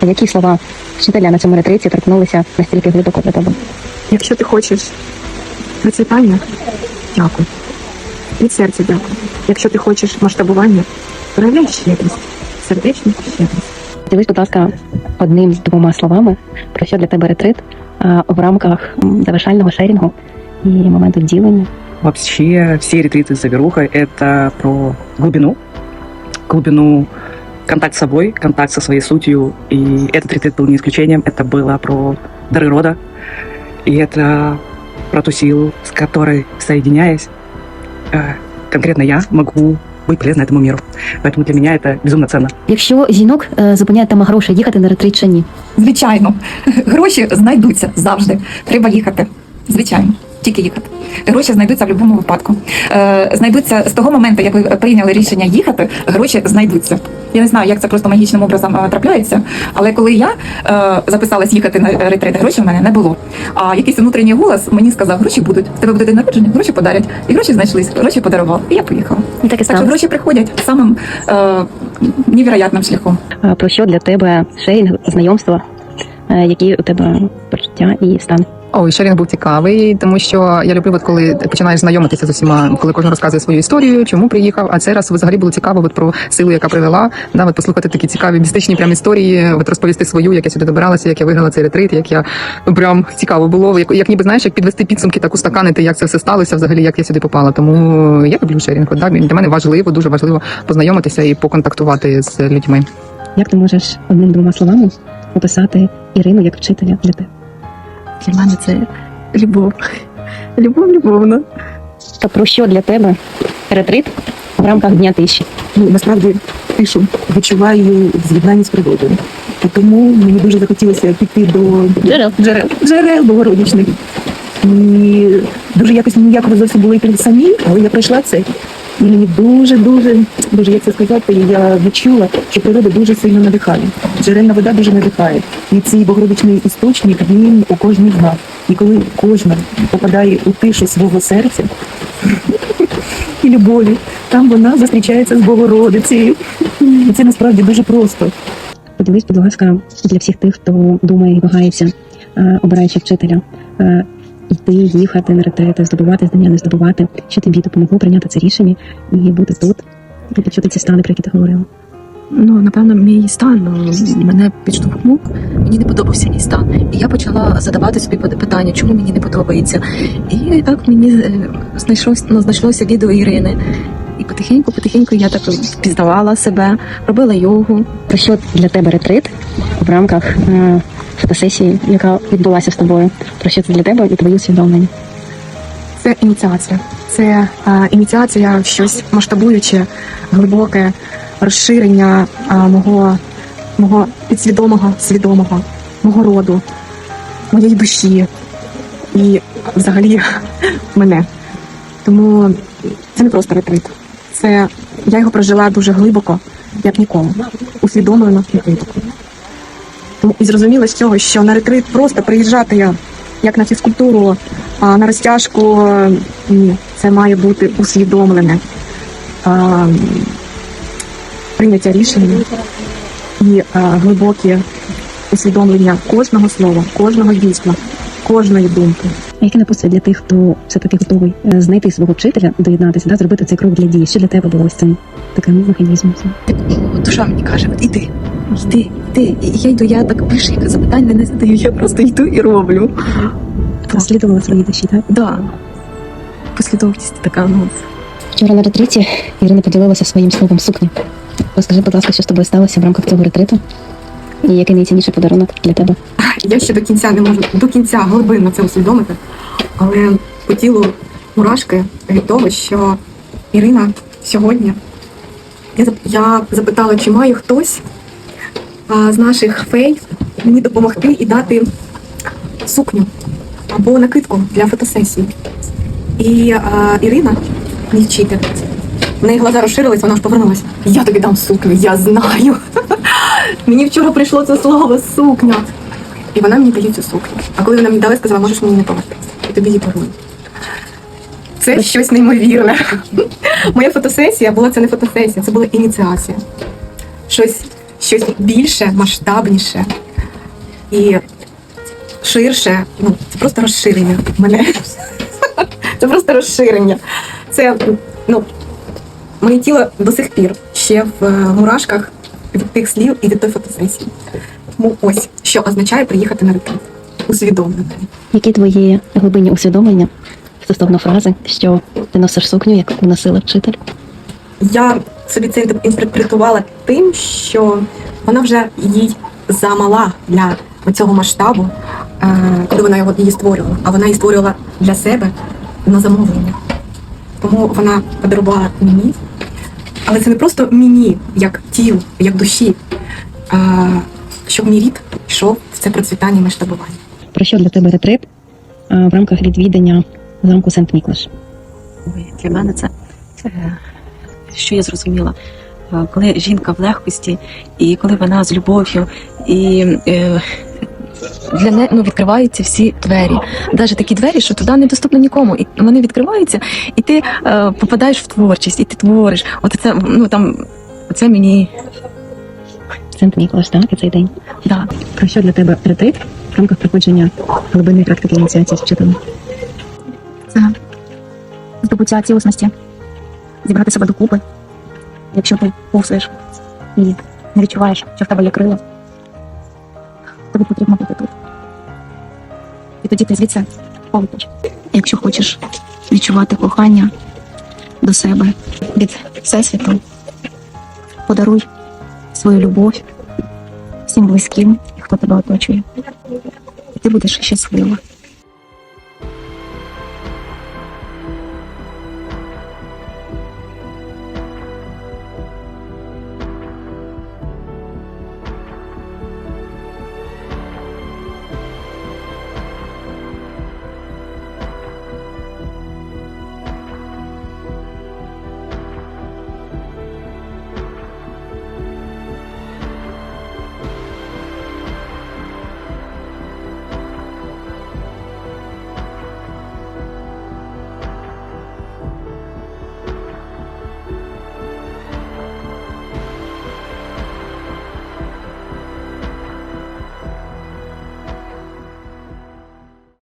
А які слова вчителя на цьому ретриті торкнулися настільки глибоко для тебе? Якщо ти хочеш процвітання, дякую. Від серця дякую. Якщо ти хочеш масштабування, проявляй щедрість. Сердечну щедрість. Дивись, будь ласка, одним з двома словами, про що для тебе ретрит а, в рамках завершального шерінгу і моменту ділення. Вообще все ретриты с Заверухой — это про глубину, глубину контакт с собой, контакт со своей сутью. И этот ретрит был не исключением. Это было про дары рода. И это про ту силу, с которой, соединяясь, э, конкретно я могу быть полезна этому миру. Поэтому для меня это безумно ценно. Якщо жінок е, зупиняє тема грошей, їхати на ретрит чи ні? Звичайно, гроші знайдуться завжди. Треба їхати. Звичайно, тільки їхати. Гроші знайдуться в будь-якому випадку. Е, знайдуться з того моменту, як ви прийняли рішення їхати, гроші знайдуться. Я не знаю, як це просто магічним образом е, трапляється. Але коли я е, записалась їхати на ретрит, грошей в мене не було. А якийсь внутрішній голос мені сказав, гроші будуть. В тебе буде день народження, гроші подарять. І гроші знайшлись, гроші подарував. І я поїхала. І так і Так що гроші приходять самим е, невероятним шляхом. Про що для тебе шерінг, знайомства, Е, які у тебе почуття і стан? Ой, шерінг був цікавий, тому що я люблю, от коли починаєш знайомитися з усіма, коли кожен розказує свою історію, чому приїхав. А цей раз взагалі було цікаво от про силу, яка привела. От послухати такі цікаві містичні прям історії, от розповісти свою, як я сюди добиралася, як я виграла цей ретрит, як я ну прям цікаво було. Як, як ніби знаєш, як підвести підсумки, так устаканити, як це все сталося, взагалі, як я сюди попала. Тому я люблю шерінг. Да, для мене важливо, дуже важливо познайомитися і поконтактувати з людьми. Як ти можеш одним-двома словами описати Ірину як вчителя для тебе? Для мене це любов. Любов любовна. Та про що для тебе ретрит в рамках дня тиші? ну, насправді тишу відчуваю в з'єднанні з природою. Тому мені дуже захотілося піти до Джерел. джерел, джерел богородичних. І дуже якось ніяково зовсім було йти самі, але я пройшла це. І мені дуже, дуже, як це сказати, я відчула, що природа дуже сильно надихає. Джерельна вода дуже надихає. І цей богородичний істочник, він у кожній з нас. І коли кожна попадає у тишу свого серця і любові, там вона зустрічається з Богородицею. І це насправді дуже просто. Поділись, будь ласка, для всіх тих, хто думає і вагається, е, обираючи вчителя, е, йти, їхати на ретрити, здобувати знання, не здобувати. Що тобі допомогло прийняти це рішення і бути тут, і відчути ці стани, про які ти говорила? Ну, напевно, мій стан ну, мене підштовхнув. Мені не подобався мій стан. І я почала задавати собі питання, чому мені не подобається. І так мені е, знайшлось, ну, знайшлося відео Ірини. І потихеньку, потихеньку я так впізнавала себе, робила йогу. Про що для тебе ретрит в рамках е, фотосесії, яка відбулася з тобою? Про що це для тебе і твої усвідомлення? Це ініціація. Це е, ініціація щось масштабуюче, глибоке розширення е, мого, мого підсвідомого, свідомого, мого роду, моєї душі і взагалі мене. Тому це не просто ретрит. Це я його прожила дуже глибоко, як ніколи, усвідомлено і глибоко. Тому і зрозуміла з цього, що на ретрит просто приїжджати я як на фізкультуру, а на розтяжку е, ні, це має бути усвідомлене а, прийняття рішення і а, глибоке усвідомлення кожного слова, кожного дійства, кожної думки. А яке напутствие для тих, хто все таки готовий е, знайти свого вчителя, доєднатися, да, зробити цей крок для дії? Що для тебе було ось цим таким механізмом? Душа мені каже, от іди, йди, І я йду, я так більше запитань не задаю, я просто йду і роблю. Розслідувала свої душі, так? Да. Послідовність така, ну. Вчора на ретриті Ірина поділилася своїм словом сукня. Розкажи, будь ласка, що з тобою сталося в рамках цього ретриту? І який найцінніший подарунок для тебе? Я ще до кінця не можу до кінця глибинно це усвідомити, але по тілу мурашки від того, що Ірина сьогодні. Я, я запитала, чи має хтось з наших фей мені допомогти і дати сукню або накидку для фотосесії. І а, Ірина, мій вчитель, в неї глаза розширились, вона ж повернулася. Я тобі дам сукню, я знаю. Мені вчора прийшло це слово сукня. І вона мені дає цю сукню. А коли вона мені дала, сказала, можеш мені не повертати. Я тобі її подарую. Це щось неймовірне. Моя фотосесія була це не фотосесія, це була ініціація. Щось щось більше, масштабніше і ширше. Ну, це просто розширення мене. Це просто розширення. Це ну, моє тіло до сих пір ще в е, мурашках від тих слів і від тої фотосесії. Тому ось що означає приїхати на ретрит. Усвідомлено. Які твої глибинні усвідомлення стосовно фрази, що ти носиш сукню, яку носила вчитель? Я собі це інтерпретувала тим, що вона вже їй замала для цього масштабу, е, коли вона його її створювала, а вона її створювала для себе на замовлення. Тому вона подарувала мені. Але це не просто мені, як тілу, як душі, а щоб мій рід йшов в це процвітання і масштабування. Про що для тебе ретрит а, в рамках відвідання замку Сент-Міклаш? Ой, Для мене це, е, що я зрозуміла, е, коли жінка в легкості, і коли вона з любов'ю, і е, для неї ну, відкриваються всі двері. Навіть такі двері, що туди недоступно нікому. І вони відкриваються, і ти е, попадаєш в творчість, і ти твориш. От це ну там це мені Сент-Міклаш, так, цей день. да. Про що для тебе ретрит в рамках проходження глибинної практики ініціації з вчителем? це здобуття цілісності, зібрати себе докупи. Якщо ти повсуєш і не відчуваєш, що в тебе є крила, тобі потрібно бути тут. І тоді ти звідси полетиш. Якщо хочеш відчувати кохання до себе від Всесвіту, подаруй свою любов всім близьким, хто тебе оточує. І ти будеш щаслива.